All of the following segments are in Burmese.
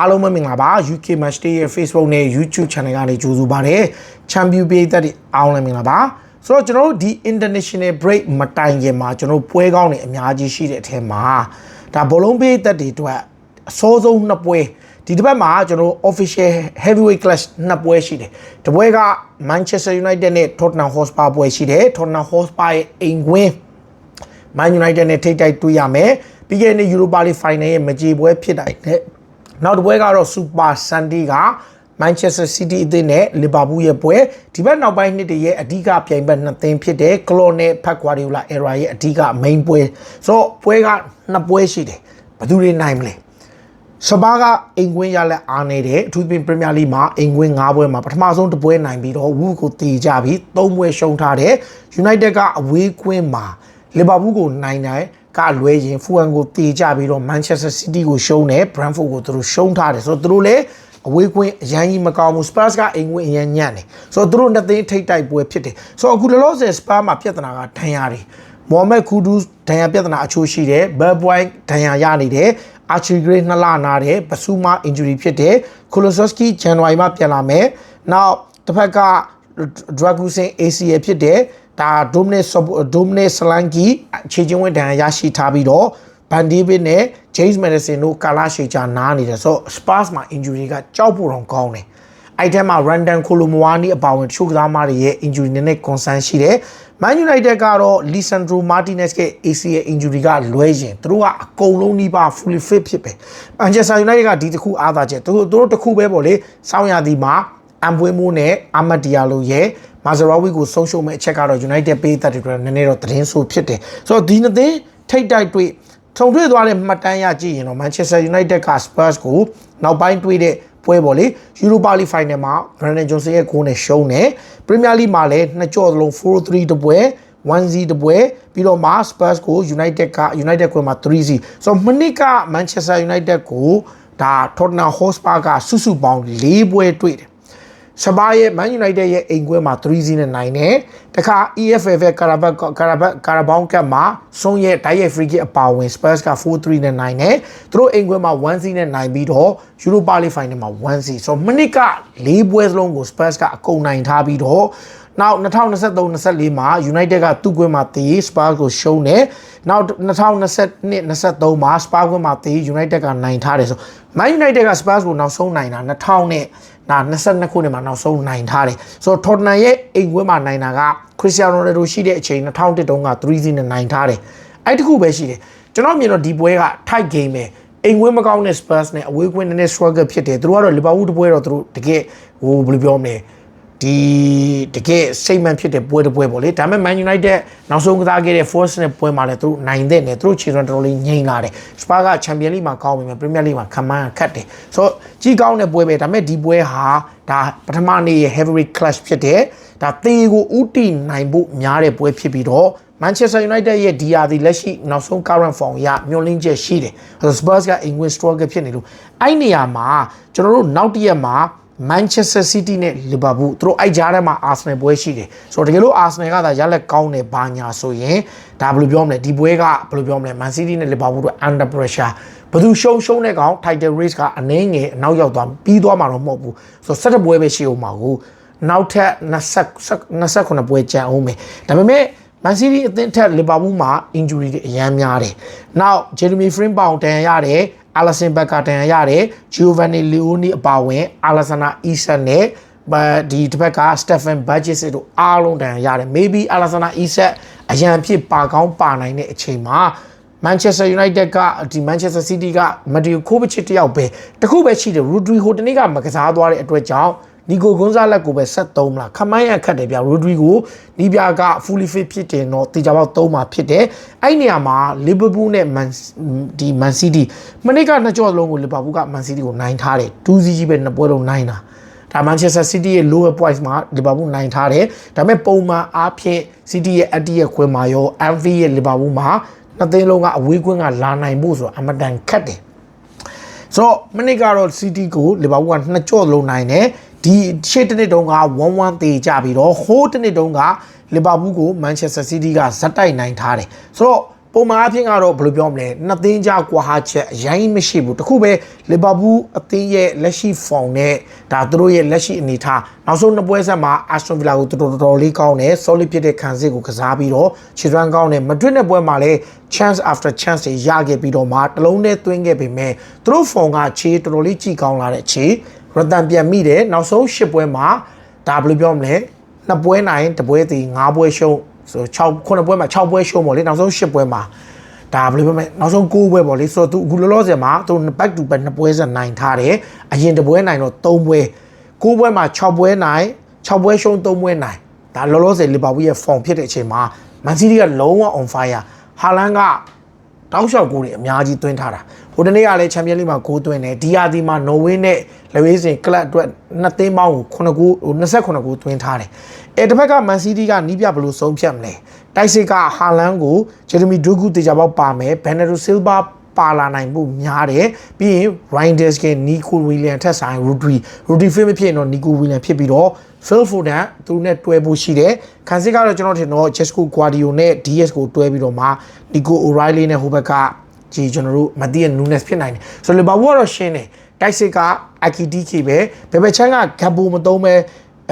အားလုံးပဲမင်္ဂလာပါ UK Match Day ရဲ့ Facebook နဲ့ YouTube Channel ကနေကြိုဆိုပါရစေ။ Champion ပြည်သက်တွေအားလုံးလည်းမင်္ဂလာပါ။ဆိုတော့ကျွန်တော်တို့ဒီ International Break မတိုင်ခင်မှာကျွန်တော်တို့ပွဲကောင်းတွေအများကြီးရှိတဲ့အထက်မှာဒါဘောလုံးပြည်သက်တွေအတွက်အစောဆုံးနှစ်ပွဲဒီတစ်ပတ်မှာကျွန်တော်တို့ official heavyweight clash နှစ်ပွဲရှိတယ်။တစ်ပွဲက Manchester United နဲ့ Tottenham Hotspur ပွဲရှိတယ်။ Tottenham Hotspur ရဲ့အိမ်ကွင်း Man United နဲ့ထိတ်တိုက်တွေ့ရမယ်ပြီးခဲ့တဲ့ Europa League Final ရဲ့မကြေပွဲဖြစ်တိုင်းနဲ့ နောက်တစ်ပွဲကတော့ Super Sunday က Manchester City အသင်းနဲ့ Liverpool ရဲ့ပွဲဒီဘက်နောက်ပိုင်းနှစ်တည်းရဲ့အဓိကပြိုင်ဘက်နှစ်သင်းဖြစ်တဲ့ Klopp နဲ့ Pep Guardiola era ရဲ့အဓိက main ပွဲဆိုတော့ပွဲကနှစ်ပွဲရှိတယ်ဘယ်သူတွေနိုင်မလဲစပါးကအိမ်ကွင်းရလက်အားနေတယ်အထူးသဖြင့်ပရီးမီယာလိမှာအိမ်ကွင်း၅ပွဲမှာပထမဆုံးတစ်ပွဲနိုင်ပြီးတော့ဝူကိုတေကြပြီး၃ပွဲရှုံးထားတယ် United ကအဝေးကွင်းမှာလီဗာပူးကိုနိုင်တယ် ကလွဲရင်ဖူဟန်ကိုတေကြပြီးတော့ Manchester City ကိုရှုံးတယ် Brentford ကိုသူတို့ရှုံးထားတယ်ဆိုတော့သူတို့လည်းအဝေးကွင်းအရန်ကြီးမကောင်းဘူး Spurs ကအိမ်ကွင်းအရန်ညံ့တယ်ဆိုတော့သူတို့နှစ်သိန်းထိတ်တိုက်ပွဲဖြစ်တယ်ဆိုတော့အခုလောလောဆယ် Spurs မှာပြဿနာကဒဏ်ရာတွေမိုဟမက်ခူဒူးဒဏ်ရာပြဿနာအချိုးရှိတယ်ဘယ်ဘွိုင်းဒဏ်ရာရနေတယ်အာချီဂရေးနှစ်လနာတယ်ဘဆူမာ injury ဖြစ်တယ်ကိုလိုဆော့စကီဇန်နဝါရီမှာပြန်လာမယ်နောက်တစ်ဖက်က Dragusin ACL ဖြစ်တယ် ဒါ Dominic Dominic Solanke ခြေချင်းဝင်ဒဏ်ရာရရှိထားပြီးတော့ Van de Beek နဲ့ James Madison တို့ကာလာရှေချာနားနေတယ်ဆိုတော့ Spurs မှာ injury ကကြောက်ဖို့တော့ကောင်းတယ်အဲ့ထဲမှာ Randon Colomwani အပါဝင်တချို့ကစားမတွေရဲ့ injury နည်းနည်း concern ရှိတယ်။ Man United ကတော့ Lisandro Martinez ရဲ့ ACL injury ကလွဲရင်သူတို့ကအကုန်လုံးနှီးပါ fully fit ဖြစ်ပဲ။ Manchester United ကဒီတစ်ခုအားသာချက်သူတို့သူတို့တစ်ခုပဲပေါ့လေ။စောင်းရသည်မှာ အမ်ပွေးမိုးနဲ့အာမတ်ဒီယာလိုရဲ့မာဇရာဝီကိုဆုံးရှုံးမဲ့အချက်ကတော့ United ပေးသက်တွေနည်းနည်းတော့သတင်းဆိုဖြစ်တယ်။ဆိုတော့ဒီနှစ်သင်းထိတ်တိုက်တွေ့ထုံတွေ့သွားတဲ့မှတ်တမ်းရကြည့်ရင်တော့ Manchester United က Spurs ကိုနောက်ပိုင်းတွေ့တဲ့ပွဲပေါ့လေ Europa League Final မှာ Brandon Johnson ရဲ့ဂိုးနဲ့ရှုံးတယ် Premier League မှာလည်းနှစ်ကြော့သလုံး4-3တပွဲ 1-0တပွဲပြီးတော့မှ Spurs ကို United က United ကွင်းမှာ3-0ဆိုတော့မနစ်က Manchester United ကိုဒါ Tottenham Hotspur ကစုစုပေါင်း၄ပွဲတွေ့တယ် စပါးရဲ့ Man United ရဲ့အိမ်ကွဲမှာ3-0နဲ့နိုင်တယ်။တခါ EFF ကာရာဘတ်ကာရာဘတ်ကာရာဘောင်းကပ်မှာဆုံးရဲ့ direct free kick အပါဝင် Spurs က4-3နဲ့နိုင်တယ်။သူတို့အိမ်ကွဲမှာ1-0နဲ့နိုင်ပြီးတော့ Europa League Final မှာ1-0ဆိုမိနစ်က၄ပွဲစလုံးကို Spurs ကအကုန်နိုင်ထားပြီးတော့ နောက်2023-24မှာ United ကသူ့ကွင်းမှာတည် Spurs ကိုရှုံးတယ်။နောက်2022-23မှာ Spurs ကွင်းမှာတည် United ကနိုင်ထားတယ်ဆို Man United က Spurs ကိုနောက်ဆုံးနိုင်တာ2000နဲ့ဒါ22ခုနှစ်မှာနောက်ဆုံးနိုင်ထားတယ်ဆိုတော့ Tottenham ရဲ့အိမ်ကွင်းမှာနိုင်တာက Cristiano Ronaldo ရှိတဲ့အချိန်2001တုန်းက3-0နဲ့နိုင်ထားတယ်အဲ့တခုပဲရှိတယ်ကျွန်တော်မြင်တော့ဒီပွဲက tight game ပဲအိမ်ကွင်းမကောင်းတဲ့ Spurs နဲ့အဝေးကွင်းနည်းနည်း struggle ဖြစ်တယ်သူတို့ကတော့ Liverpool တပွဲတော့သူတို့တကယ်ဟိုဘယ်လိုပြောမလဲ ဒီတကယ်စိတ်မှန်ဖြစ်တဲ့ပွဲတစ်ပွဲပေါ့လေဒါပေမဲ့ Man United နောက်ဆုံးကစားခဲ့တဲ့ Force နဲ့ပွဲမှာလည်းသူတို့နိုင်တဲ့နဲ့သူတို့ခြေစွမ်းတော်တော်လေးငြိမ်လာတယ်။ Spurs က Champions League မှာကောင်းပြီမဲ့ Premier League မှာခမန်းခတ်တယ်။ဆိုတော့ကြီးကောင်းတဲ့ပွဲပဲဒါပေမဲ့ဒီပွဲဟာဒါပထမနေ့ရဲ့ heavyweight clash ဖြစ်တဲ့ဒါသေကိုဥတီနိုင်ဖို့များတဲ့ပွဲဖြစ်ပြီးတော့ Manchester United ရဲ့ DR လက်ရှိနောက်ဆုံး current form ရမျောလင်းချက်ရှိတယ်။ Spurs က English struggle ဖြစ်နေလို့အဲ့နေရာမှာကျွန်တော်တို့နောက်တစ်ရက်မှာ Manchester City နဲ့ Liverpool သူတို့အဲ့ကြားထဲမှာ Arsenal ပွဲရှိတယ်ဆိုတော့တကယ်လို့ Arsenal ကသာရလက်ကောင်းတယ်ဘာညာဆိုရင်ဒါဘယ်လိုပြောမလဲဒီပွဲကဘယ်လိုပြောမလဲ Man City နဲ့ Liverpool တို့ under pressure ဘယ်သူရှုံးရှုံးတဲ့ကောင် title race ကအနှင်းငယ်အနောက်ရောက်သွားပြီးသွားမှာတော့မဟုတ်ဘူးဆိုတော့ဆက်တဲ့ပွဲပဲရှိအောင်ပါကိုနောက်ထပ်20 29ပွဲကြံအောင်မယ်ဒါပေမဲ့ Man City အသင်းထက် Liverpool မှာ injury တွေအများများတယ်။ Now Jeremy Frimpong တန်ရရတယ်။ Alisson Becker တန်ရရတယ်။ Giovanni Leoni အပါဝင် Alexander Isak နဲ့ဒီတစ်ဖက်က Stephen Burgess တို့အားလုံးတန်ရရတယ်။ Maybe Alexander Isak အရန်ဖြစ်ပါကောင်းပါနိုင်တဲ့အချိန်မှာ Manchester United ကဒီ Manchester City က Matteo Kovacic တယောက်ပဲတခုပဲရှိတယ် Rodri ဟိုတနေ့ကမကစားသွားတဲ့အတွက်ကြောင့် နီကိုဂွန်ဇာလက်ကိုပဲဆက်သုံးမလားခမိုင်းရခတ်တယ်ဗျာရိုဒရီကိုနီးပြက fully fit ဖြစ်တယ်တော့တေချာပေါက်သုံးမှာဖြစ်တယ်အဲ့နေရာမှာလီဗာပူးနဲ့မန်ဒီမန်စီးတီးမနေ့ကနှစ်ကြော့လုံးကိုလီဗာပူးကမန်စီးတီးကိုနိုင်ထားတယ်2စီးကြီးပဲနှစ်ပွဲလုံးနိုင်တာဒါမန်ချက်စတာစီးတီးရဲ့ lower points မှာလီဗာပူးနိုင်ထားတယ်ဒါပေမဲ့ပုံမှန်အားဖြင့်စီးတီးရဲ့အတီးရဲ့ခွဲမှာရော MV ရဲ့လီဗာပူးမှာနှစ်သိန်းလုံးကအဝေးကွင်းကလာနိုင်ဖို့ဆိုတော့အမတန်ခက်တယ်ဆိုတော့မနေ့ကတော့ City ကိုလီဗာပူးကနှစ်ကြော့လုံးနိုင်တယ် ဒီရှေ့တစ်နှစ်တုန်းက1-1တေကြပြီးတော့ဟိုးတစ်နှစ်တုန်းကလီဗာပူးကိုမန်ချက်စတာစီးတီးကဇက်တိုက်နိုင်ထားတယ်ဆိုတော့ပပုံမှန်အဖြစ်ကတော့ဘယ်လိုပြောမလဲနှစ်သင်းကြားကွာဟာချက်အရင်မရှိဘူးတခုပဲလီဗာပူးအသင်းရဲ့လက်ရှိဖောင်နဲ့ဒါသူတို့ရဲ့လက်ရှိအနေအထားနောက်ဆုံးနှစ်ပွဲဆက်မှာအာစတွန်ဗီလာကိုတော်တော်တော်လေးကောင်းတယ် solid ဖြစ်တဲ့ခံစစ်ကိုကစားပြီးတော့ခြေစွမ်းကောင်းတယ်မဒရစ်နဲ့ပွဲမှာလည်း chance after chance တွေရခဲ့ပြီးတော့မှတလုံးနဲ့သွင်းခဲ့ပေမဲ့သူတို့ဖောင်ကခြေတော်တော်လေးကြည်ကောင်းလာတဲ့ခြေ ရတန်ပြန်မိတယ်နောက်ဆုံး၈ပွဲမှာဒါဘယ်လိုပြောမလဲနှစ်ပွဲနိုင်တစ်ပွဲတည်၅ပွဲရှုံးဆို6ခုနှစ်ပွဲမှာ6ပွဲရှုံးပေါ့လေနောက်ဆုံး၈ပွဲမှာဒါဘယ်လိုပြောမလဲနောက်ဆုံး9ပွဲပေါ့လေဆိုတော့သူအခုလောလောဆယ်မှာသူ back to back 2ပွဲဆက်နိုင်ထားတယ်အရင်တစ်ပွဲနိုင်တော့3ပွဲ9ပွဲမှာ6ပွဲနိုင်6ပွဲရှုံး3ပွဲနိုင်ဒါလောလောဆယ်လီဗာပူးရဲ့ form ဖြစ်တဲ့အချိန်မှာမန်စီးတီးကလုံးဝ on fire ဟာလန်က တောက်လျှောက်ကိုတွေအများကြီးသွင်းထားတာဟိုတနေ့ကလည်းချန်ပီယံလိမှာဂိုးသွင်းတယ်ဒီယာဒီမှာနော်ဝေးနဲ့လေဝေးစင်ကလပ်အတွက်နှစ်သိန်းပေါင်းကို9ဂိုးဟို29ဂိုးသွင်းထားတယ်အဲတစ်ဖက်ကမန်စီးတီးကနီးပြဘယ်လိုဆုံးဖြတ်မလဲတိုက်စစ်ကဟာလန်ကိုဂျယ်ရမီဒူဂူတေချာပေါက်ပါမယ်ဘန်နရိုဆီလ်ဗာ ပါလာနိုင်မှုများတယ်ပြီးရင် Reinders ကနီကိုဝီလီယံထက်ဆိုင် Rodri Rodri ဖိမဖြစ်ရင်တော့နီကိုဝီလီယံဖြစ်ပြီးတော့ Phil Foden သူနဲ့တွဲဖို့ရှိတယ်ခံစစ်ကတော့ကျွန်တော်ထင်တော့ Jesco Guardiola နဲ့ DS ကိုတွဲပြီးတော့မှ Nico O'Reilly နဲ့ဟိုဘက်ကဒီကျွန်တော်တို့မတီးရဲ့ Nunes ဖြစ်နိုင်တယ်ဆိုတော့ Liverpool ကတော့ရှင်းတယ်တိုက်စစ်က IKDK ပဲဘယ်ဘက်ချမ်းက Gabbo မသုံးပဲ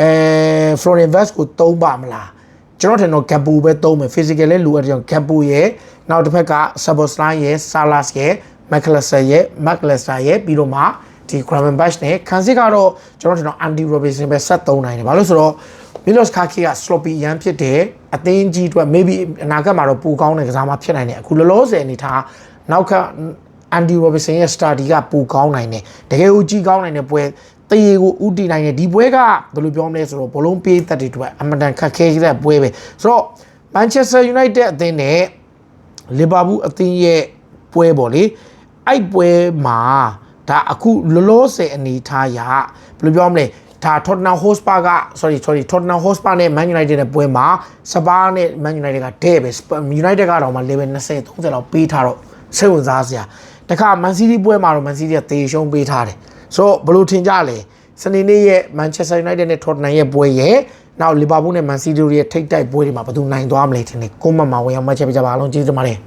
အဲ Florian Vaz ကိုသုံးပါမလား ကျွန်တော်ထင်တော့ Gappo ပဲသုံးမယ် physical လည်းလိုအပ်တဲ့ကြောင့် Gappo ရဲ့နောက်တစ်ဖက်က Saboslan ရဲ့ Salas ရဲ့ McAllister ရဲ့ McAllister ရဲ့ပြီးတော့မှဒီ Gravenberch နဲ့ခံစစ်ကတော့ကျွန်တော်ထင်တော့ Andy Robertson ပဲဆက်သုံးနိုင်တယ်ဘာလို့ဆိုတော့ Milos Kaki က sloppy ရမ်းဖြစ်တယ်အသင်းကြီးအတွက် maybe အနာဂတ်မှာတော့ပူကောင်းတဲ့ကစားမဖြစ်နိုင်တယ်အခုလောလောဆယ်အနေထားနောက်က Andy Robertson ရဲ့ study ကပူကောင်းနိုင်တယ်တကယ်ကိုကြီးကောင်းနိုင်တဲ့ပွဲ တရေကိုဥတီနိုင်တယ်ဒီပွဲကဘယ်လိုပြောမလဲဆိုတော့ဘလုံးပေးသက်တွေအတွက်အမတန်ခက်ခဲတဲ့ပွဲပဲဆိုတော့ Manchester United အသင်းနဲ့ Liverpool အသင်းရဲ့ပွဲပေါ့လေအဲ့ပွဲမှာဒါအခုလောလောဆယ်အနေထားရဘယ်လိုပြောမလဲဒါ Tottenham Hotspur က sorry sorry Tottenham Hotspur နဲ့ Man United နဲ့ပွဲမှာစပါးနဲ့ Man United ကတဲ့ပဲ United ကတော့မှ level 20 30လောက်ပေးထားတော့စိတ်ဝင်စားစရာတခါ Man City ပွဲမှာတော့ Man City ကတေရှုံးပေးထားတယ် ဆိုတော့ဘယ်လိုထင်ကြလဲစနေနေ့ရဲ့ Manchester United နဲ့ Tottenham ရဲ့ပွဲရဲ့နောက် Liverpool နဲ့ Man City တို့ရဲ့ထိပ်တိုက်ပွဲတွေမှာဘယ်သူနိုင်သွားမလဲထင်တယ်ကိုမမဝင်အောင်မှတ်ချက်ပြကြပါအားလုံးကျေးဇူးတင်ပါတယ်